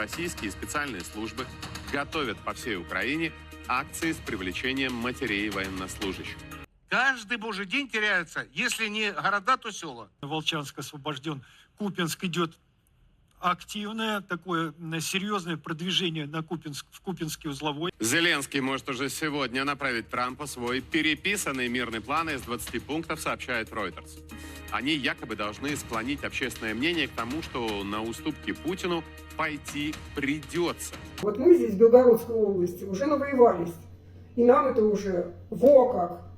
российские специальные службы готовят по всей Украине акции с привлечением матерей военнослужащих. Каждый божий день теряются, если не города, то села. Волчанск освобожден, Купинск идет активное, такое серьезное продвижение на Купинск, в Купинский узловой. Зеленский может уже сегодня направить Трампу свой переписанный мирный план из 20 пунктов, сообщает Reuters. Они якобы должны склонить общественное мнение к тому, что на уступки Путину пойти придется. Вот мы здесь, в Белгородской области, уже навоевались. И нам это уже во как.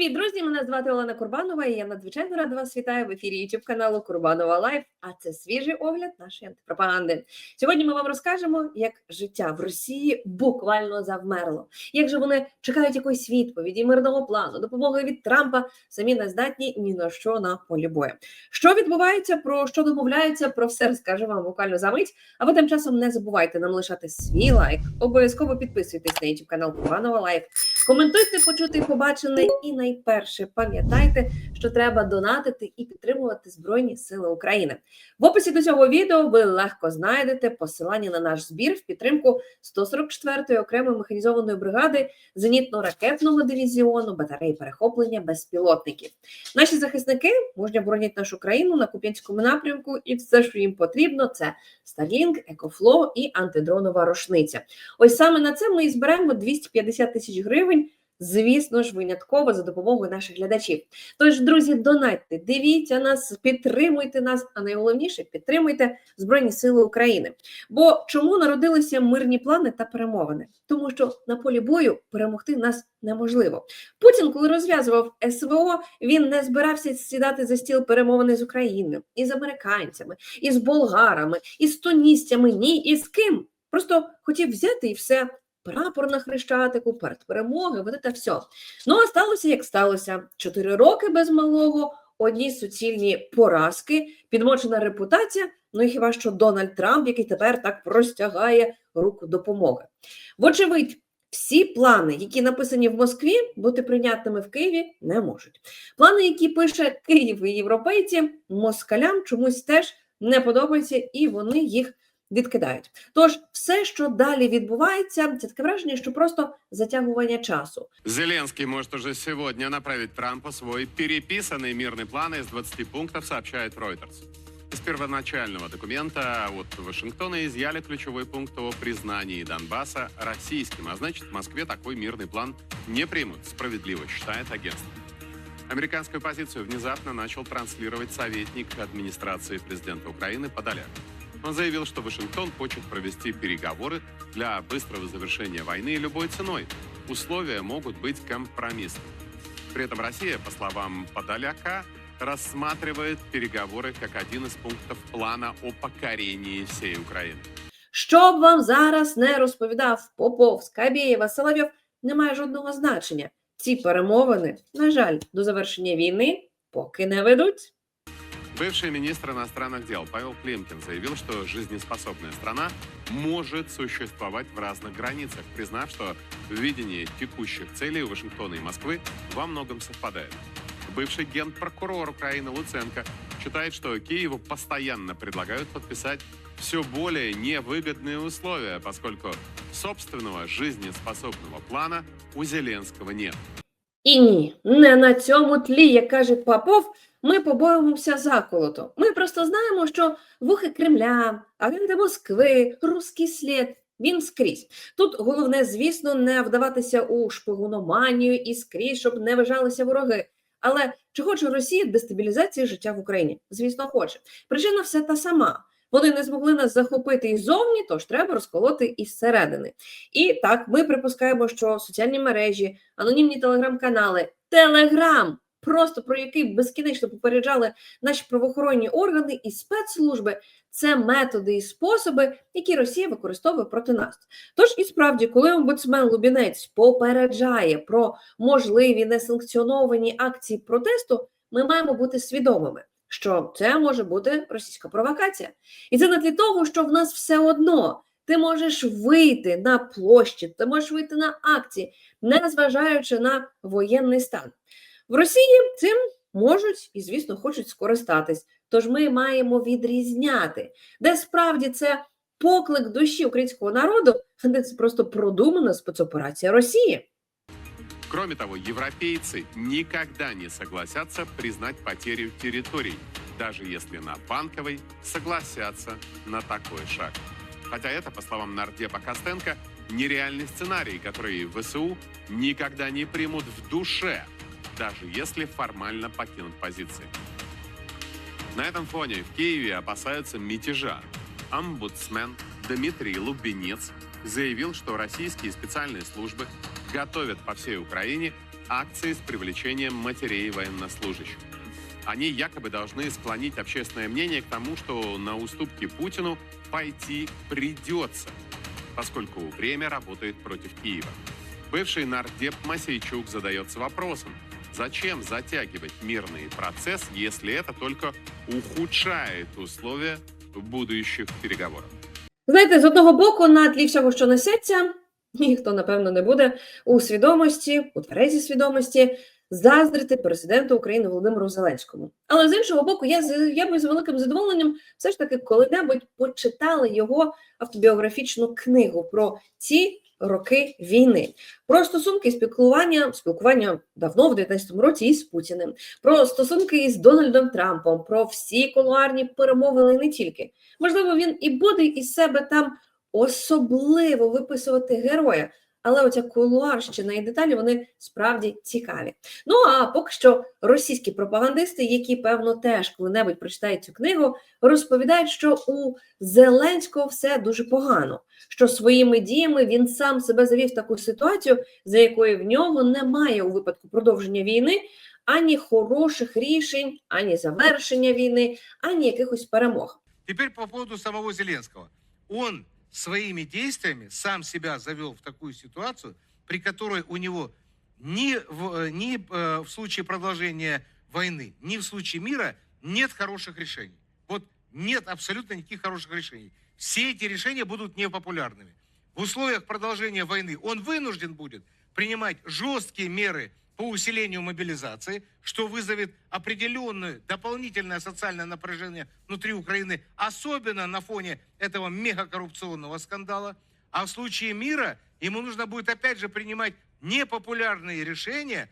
Привіт, друзі! Мене звати Олена Курбанова, і я надзвичайно рада вас вітаю в ефірі YouTube каналу Курбанова Лайф. А це свіжий огляд нашої антипропаганди. Сьогодні ми вам розкажемо, як життя в Росії буквально завмерло. Як же вони чекають якоїсь відповіді, мирного плану, допомоги від Трампа, самі не здатні ні на що на полі бою. Що відбувається, про що домовляються, про все розкажу вам буквально за мить. А ви тим часом не забувайте нам лишати свій лайк. Обов'язково підписуйтесь на YouTube канал Курбанова Лайф. Коментуйте, почути побачене. І найперше пам'ятайте, що треба донатити і підтримувати Збройні Сили України. В описі до цього відео ви легко знайдете посилання на наш збір в підтримку 144-ї окремої механізованої бригади зенітно-ракетного дивізіону батареї перехоплення безпілотників. Наші захисники мужньо боронять нашу країну на Куп'янському напрямку, і все, що їм потрібно, це Starlink, Екофло і антидронова рушниця. Ось саме на це ми і зберемо 250 тисяч гривень. Звісно ж, винятково за допомогою наших глядачів. Тож, друзі, донатьте, дивіться нас, підтримуйте нас, а найголовніше підтримуйте Збройні Сили України. Бо чому народилися мирні плани та перемовини? Тому що на полі бою перемогти нас неможливо. Путін, коли розв'язував СВО, він не збирався сідати за стіл перемовини з Україною, із американцями, із болгарами, із тунісцями, ні, і з ким. Просто хотів взяти і все. Прапор на хрещатику, перед перемоги, вот це все. Ну, а сталося, як сталося. Чотири роки без малого, одні суцільні поразки, підмочена репутація. Ну і хіба що Дональд Трамп, який тепер так простягає руку допомоги. Вочевидь, всі плани, які написані в Москві, бути прийнятними в Києві не можуть. Плани, які пише Київ і європейці, москалям чомусь теж не подобаються, і вони їх відкидають. Тож, все, що далі відбувається, це таке враження, що просто затягування часу. Зеленский может уже сегодня направить Трампу свой переписанный мирный план из 20 пунктов, сообщает Reuters. Из первоначального документа от Вашингтона изъяли ключевой пункт о признании Донбасса российским, а значит, в Москве такой мирный план не примут, справедливо считает агентство. Американскую позицию внезапно начал транслировать советник администрации президента Украины Подоляк. Он заявил, что Вашингтон хочет провести переговоры для быстрого завершения войны любой ценой. Условия могут быть компромиссными. При этом Россия, по словам Подоляка, рассматривает переговоры как один из пунктов плана о покорении всей Украины. Що б вам зараз не розповідав Попов, Скабєєва, Соловйов, не має жодного значення. Ці перемовини, на жаль, до завершення війни поки не ведуть. Бывший министр иностранных дел Павел Климкин заявил, что жизнеспособная страна может существовать в разных границах, признав, что видение текущих целей Вашингтона и Москвы во многом совпадает. Бывший генпрокурор Украины Луценко считает, что Киеву постоянно предлагают подписать все более невыгодные условия, поскольку собственного жизнеспособного плана у Зеленского нет. І ні, не на цьому тлі, як каже Попов, ми побоюємося заколоту. Ми просто знаємо, що вухи Кремля, агенти Москви, руський слід. Він скрізь. Тут головне, звісно, не вдаватися у шпигуноманію і скрізь, щоб не вижалися вороги. Але чи хоче Росія дестабілізації життя в Україні? Звісно, хоче. Причина все та сама. Вони не змогли нас захопити іззовні, тож треба розколоти із середини. І так, ми припускаємо, що соціальні мережі, анонімні телеграм-канали, Телеграм, просто про який безкінечно попереджали наші правоохоронні органи і спецслужби, це методи і способи, які Росія використовує проти нас. Тож і справді, коли омбудсмен Лубінець попереджає про можливі несанкціоновані акції протесту, ми маємо бути свідомими. Що це може бути російська провокація, і це не для того, що в нас все одно ти можеш вийти на площі, ти можеш вийти на акції, не зважаючи на воєнний стан. В Росії цим можуть і, звісно, хочуть скористатись. Тож ми маємо відрізняти, де справді це поклик душі українського народу, де це просто продумана спецоперація Росії. Кроме того, европейцы никогда не согласятся признать потерю территорий, даже если на Банковой согласятся на такой шаг. Хотя это, по словам нардепа Костенко, нереальный сценарий, который ВСУ никогда не примут в душе, даже если формально покинут позиции. На этом фоне в Киеве опасаются мятежа. Омбудсмен Дмитрий Лубенец заявил, что российские специальные службы готовят по всей Украине акции с привлечением матерей военнослужащих. Они якобы должны склонить общественное мнение к тому, что на уступки Путину пойти придется, поскольку время работает против Киева. Бывший нардеп Масейчук задается вопросом, зачем затягивать мирный процесс, если это только ухудшает условия будущих переговоров. Знаєте, з одного боку, на тлі всього, що несеться, ніхто, напевно, не буде у свідомості, у тверезій свідомості заздрити президенту України Володимиру Зеленському. Але з іншого боку, я, я би з великим задоволенням все ж таки коли-небудь почитала його автобіографічну книгу про ці роки війни, про стосунки спілкування, спілкування давно в 19-му році із Путіним, про стосунки із Дональдом Трампом, про всі кулуарні перемовини не тільки. Можливо, він і буде із себе там особливо виписувати героя, але оця кулуарщина і деталі вони справді цікаві. Ну а поки що російські пропагандисти, які певно теж коли-небудь прочитають цю книгу, розповідають, що у Зеленського все дуже погано, що своїми діями він сам себе завів в таку ситуацію, за якою в нього немає у випадку продовження війни ані хороших рішень, ані завершення війни, ані якихось перемог. Теперь по поводу самого Зеленского. Он своими действиями сам себя завел в такую ситуацию, при которой у него ни в, э, ни э, в случае продолжения войны, ни в случае мира нет хороших решений. Вот нет абсолютно никаких хороших решений. Все эти решения будут непопулярными. В условиях продолжения войны он вынужден будет принимать жесткие меры по усилению мобилизации, что вызовет определенное дополнительное социальное напряжение внутри Украины, особенно на фоне этого мегакоррупционного скандала. А в случае мира ему нужно будет опять же принимать непопулярные решения,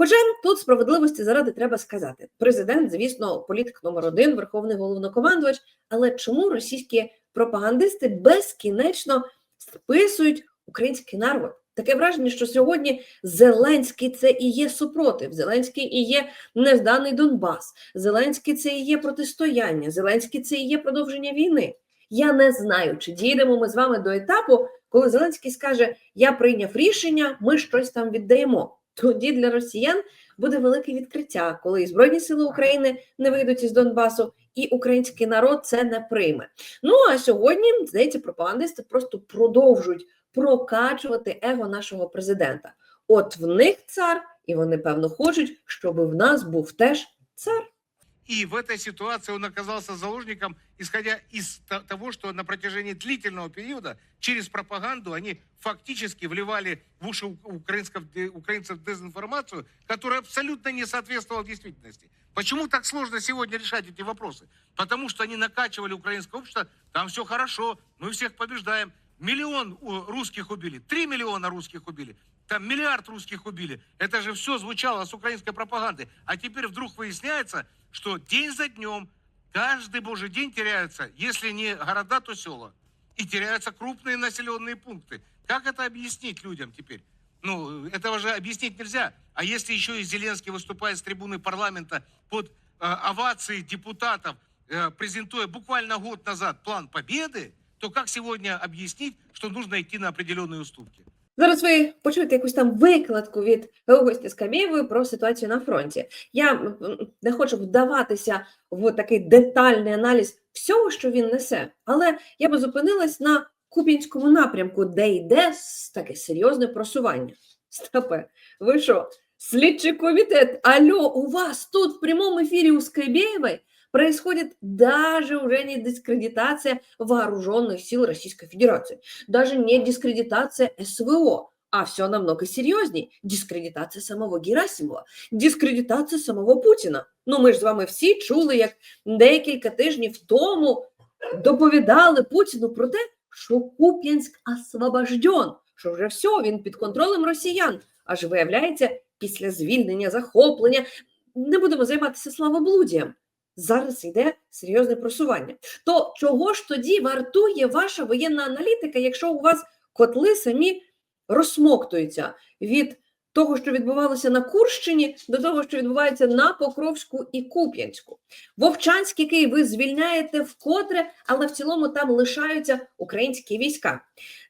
Хоча тут справедливості заради треба сказати: президент, звісно, політик номер один, верховний головнокомандувач. Але чому російські пропагандисти безкінечно списують український народ? Таке враження, що сьогодні Зеленський це і є супротив, Зеленський і є невданий Донбас, Зеленський це і є протистояння, Зеленський це і є продовження війни. Я не знаю, чи дійдемо ми з вами до етапу, коли Зеленський скаже: Я прийняв рішення, ми щось там віддаємо. Тоді для росіян буде велике відкриття, коли і Збройні Сили України не вийдуть із Донбасу, і український народ це не прийме. Ну а сьогодні, здається, пропагандисти просто продовжують прокачувати его нашого президента. От в них цар, і вони певно хочуть, щоб в нас був теж цар. и в этой ситуации он оказался заложником, исходя из то- того, что на протяжении длительного периода через пропаганду они фактически вливали в уши у- украинцев, де- украинцев дезинформацию, которая абсолютно не соответствовала действительности. Почему так сложно сегодня решать эти вопросы? Потому что они накачивали украинское общество, там все хорошо, мы всех побеждаем. Миллион русских убили, три миллиона русских убили, там миллиард русских убили. Это же все звучало с украинской пропаганды. А теперь вдруг выясняется, что день за днем, каждый божий день теряются, если не города, то села. И теряются крупные населенные пункты. Как это объяснить людям теперь? Ну, этого же объяснить нельзя. А если еще и Зеленский выступает с трибуны парламента под э, овации депутатов, э, презентуя буквально год назад план победы, то как сегодня объяснить, что нужно идти на определенные уступки? Зараз ви почуєте якусь там викладку від гостя з Камєєвої про ситуацію на фронті. Я м, м, не хочу вдаватися в такий детальний аналіз всього, що він несе, але я би зупинилась на Куп'янському напрямку, де йде с- таке серйозне просування. Стопе, ви що? Слідчий комітет, алло, у вас тут в прямом эфире у Скайбеевой Происходит даже уже не дискредитация вооруженных сил Российской Федерации даже не дискредитация СВО, а все намного серьезней. Дискредитація самого Герасимова, дискредитація самого Путіна. Ну, ми ж з вами всі чули, як декілька тижнів тому доповідали Путіну про те, що Куп'янськ освобожден, що вже все, він під контролем росіян. Аж виявляється, після звільнення, захоплення не будемо займатися славоблудієм. Зараз йде серйозне просування. То чого ж тоді вартує ваша воєнна аналітика, якщо у вас котли самі розсмоктуються від того, що відбувалося на Курщині, до того, що відбувається на Покровську і Куп'янську? Вовчанськ, який ви звільняєте вкотре, але в цілому там лишаються українські війська.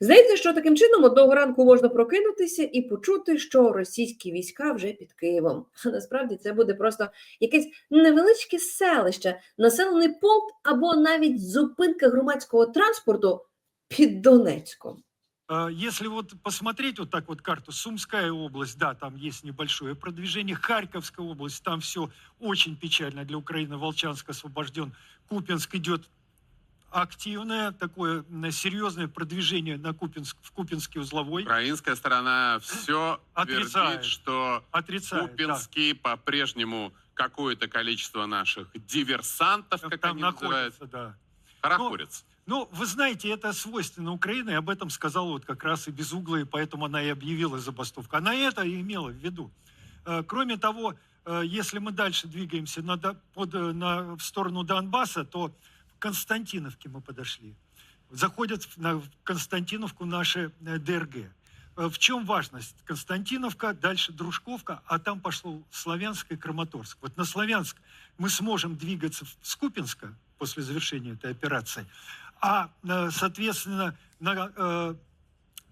Здається, що таким чином одного ранку можна прокинутися і почути, що російські війська вже під Києвом. А насправді це буде просто якесь невеличке селище, населений пункт або навіть зупинка громадського транспорту під Донецьком. А, Если вот посмотреть вот так вот карту, Сумская область, да, там есть небольшое продвижение, Харьковская область, там все очень печально для Украины, Волчанск освобожден, Купинск идет активное такое серьезное продвижение на Купинск, в Купинский узловой. Украинская сторона все Отрицает. твердит, что Отрицает, да. Купинский по-прежнему какое-то количество наших диверсантов, как Там они называют, находится, да. хорохорится. Ну, вы знаете, это свойственно Украине, и об этом сказала вот как раз и Безугла, и поэтому она и объявила забастовку. Она это и имела в виду. Э, Кроме того, э, если мы дальше двигаемся на, под, э, на, в сторону Донбасса, то в Константиновке мы подошли. Заходят в, Константиновку наши ДРГ. В чем важность? Константиновка, дальше Дружковка, а там пошло Славянск и Краматорск. Вот на Славянск мы сможем двигаться с Купинска после завершения этой операции, а, э, соответственно, на э,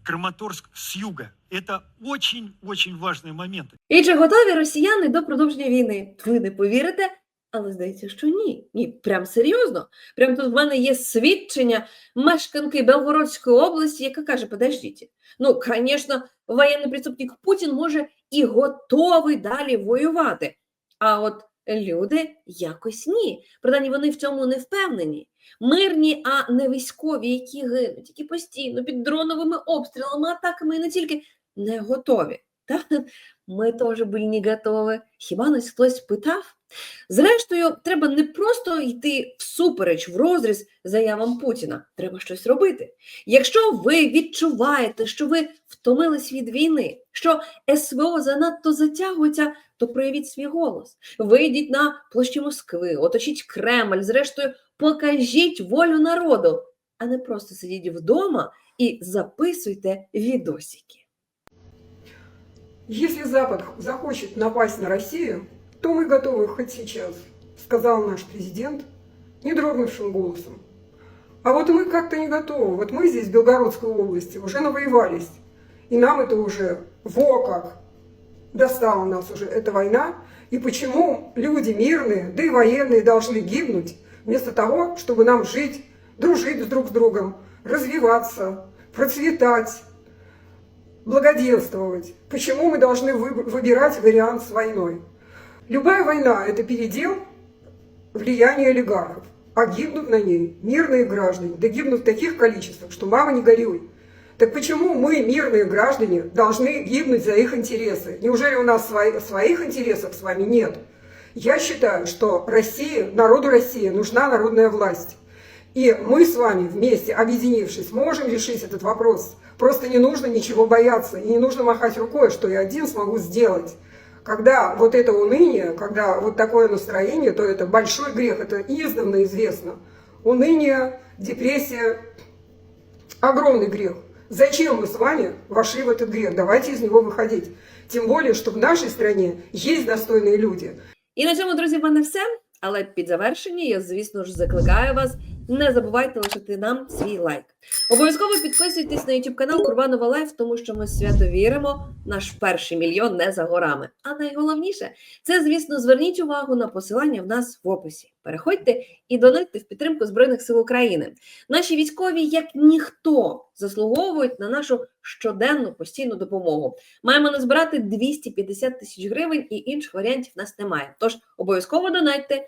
Краматорск с юга. Это очень-очень важные моменты. І чи готові росіяни до продовження війни? Ви не повірите, але здається, що ні. Ні, прям серйозно. Прям тут в мене є свідчення мешканки Белгородської області, яка каже: подождіть, ну, звісно, воєнний преступник Путін може і готовий далі воювати. А от люди якось ні. Принаймні вони в цьому не впевнені. Мирні, а не військові, які гинуть, які постійно під дроновими обстрілами, атаками і не тільки не готові. Та? Ми теж були не готові. Хіба нас хтось питав? Зрештою, треба не просто йти всупереч в розріз заявам Путіна. Треба щось робити. Якщо ви відчуваєте, що ви втомились від війни, що СВО занадто затягується, то проявіть свій голос. Вийдіть на площі Москви, оточіть Кремль, зрештою, покажіть волю народу, а не просто сидіть вдома і записуйте відосики. Если Запад захочет напасть на Россию, то мы готовы хоть сейчас, сказал наш президент не дрогнувшим голосом. А вот мы как-то не готовы. Вот мы здесь, в Белгородской области, уже навоевались. И нам это уже, во как, достала нас уже эта война. И почему люди мирные, да и военные должны гибнуть, вместо того, чтобы нам жить, дружить друг с другом, развиваться, процветать, благоденствовать. Почему мы должны вы- выбирать вариант с войной? Любая война – это передел влияния олигархов, а гибнут на ней мирные граждане, да гибнут в таких количествах, что мама не горюй. Так почему мы, мирные граждане, должны гибнуть за их интересы? Неужели у нас свои- своих интересов с вами нет? Я считаю, что России, народу России нужна народная власть. И мы с вами вместе, объединившись, можем решить этот вопрос. Просто не нужно ничего бояться и не нужно махать рукой, что я один смогу сделать. Когда вот это уныние, когда вот такое настроение, то это большой грех, это издавна известно. Уныние, депрессия – огромный грех. Зачем мы с вами вошли в этот грех? Давайте из него выходить. Тем более, что в нашей стране есть достойные люди. І на цьому, друзі, в мене все. Але під завершення я, звісно ж, закликаю вас. Не забувайте лишити нам свій лайк. Обов'язково підписуйтесь на YouTube канал Курбанова Лайф, тому що ми свято віримо, наш перший мільйон не за горами. А найголовніше, це, звісно, зверніть увагу на посилання в нас в описі. Переходьте і донатьте в підтримку Збройних сил України. Наші військові, як ніхто, заслуговують на нашу щоденну постійну допомогу. Маємо назбирати 250 тисяч гривень, і інших варіантів в нас немає. Тож обов'язково донатьте,